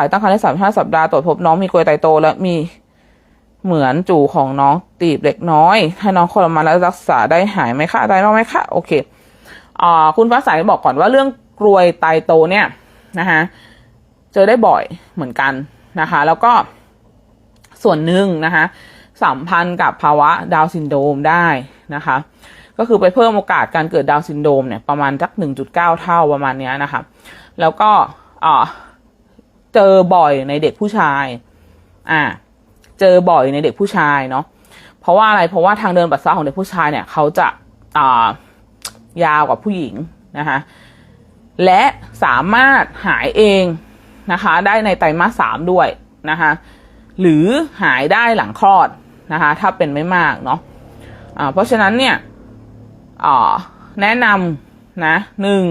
ายตั้งครรภ์ได้สามห้าสัปดาห์ตรวจพบน้องมีกลวยไตโต และมีเหมือนจู่ของน้องตีบเล็กน้อย ให้น้องคนละมาแล้วรักษาได้หายไหมคะได้บ้างไหมคะโอเคอ่าคุณฟ้าใสบอกก่อนว่าเรื่องกลวยไตโตเนี่ยนะคะเจอได้บ่อยเหมือนกันนะคะ แล้วก็ส่วนหนึ่งนะคะสัมพันธ์กับภาวะดาวซินโดมได้นะคะ ก็คือไปเพิ่มโอกาสการเกิดดาวซินโดมเนี่ยประมาณสักหนึ่งจุดเก้าเท่าประมาณเนี้ยนะคะ แล้วก็อ่า เจอบ่อยในเด็กผู้ชาย อ่า เจอบ่อยในเด็กผู้ชายเนาะ เพราะว่าอะไร เพราะว่าทางเดินปัสสาวะของเด็กผู้ชายเนี่ยเขาจะอ่ายาวกว่าผู้หญิงนะคะและสามารถหายเองนะคะ ได้ในไตรมาสสามด้วยนะคะหรือหายได้หลังคลอดนะคะ ถ้าเป็นไม่มากเนาะอ่าเพราะฉะนั้นเนี่ยอ่าแนะนำนะหนึ่ง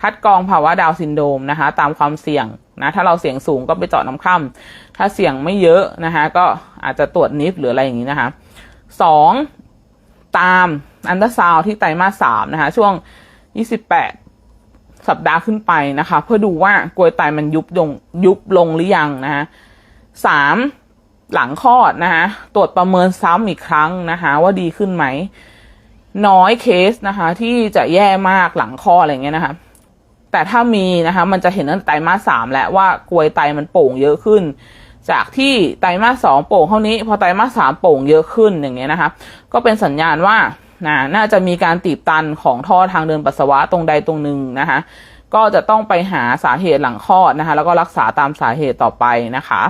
คัดกรองภาวะดาวซินโดมนะคะ ตามความเสี่ยง นะถ้าเราเสียงสูงก็ไปเจาะน้ำค่ำถ้าเสียงไม่เยอะนะคะก็อาจจะตรวจนิฟหรืออะไรอย่างนี้นะคะสองตามอันตราซาวที่ไตรมาสสามนะคะช่วงยี่สิบแปดสัปดาห์ขึ้นไปนะคะ เพื่อดูว่ากลวยไตมันยุบลงยุบลงหรือยังนะคะสามหลังคลอดนะคะตรวจประเมินซ้ำอีกครั้งนะคะว่าดีขึ้นไหม น้อยเคสนะคะที่จะแย่มากหลังคลอดอะไรเงี้ยนะคะ แต่ถ้ามีนะคะมันจะเห็นตั้งแต่ไตรมาสสามแล้วว่ากลวยไตมันโป่งเยอะขึ้น จากที่ไตรมาสสองโป่งเท่านี้ พอไตรมาสสามโป่งเยอะขึ้นอย่างเงี้ยนะคะ ก็เป็นสัญญาณว่านะน่าจะมีการตีบตันของท่อทางเดินปัสสาวะตรงใดตรงหนึ่งนะคะ ก็จะต้องไปหาสาเหตุหลังคลอดนะคะ แล้วก็รักษาตามสาเหตุต่อไปนะคะ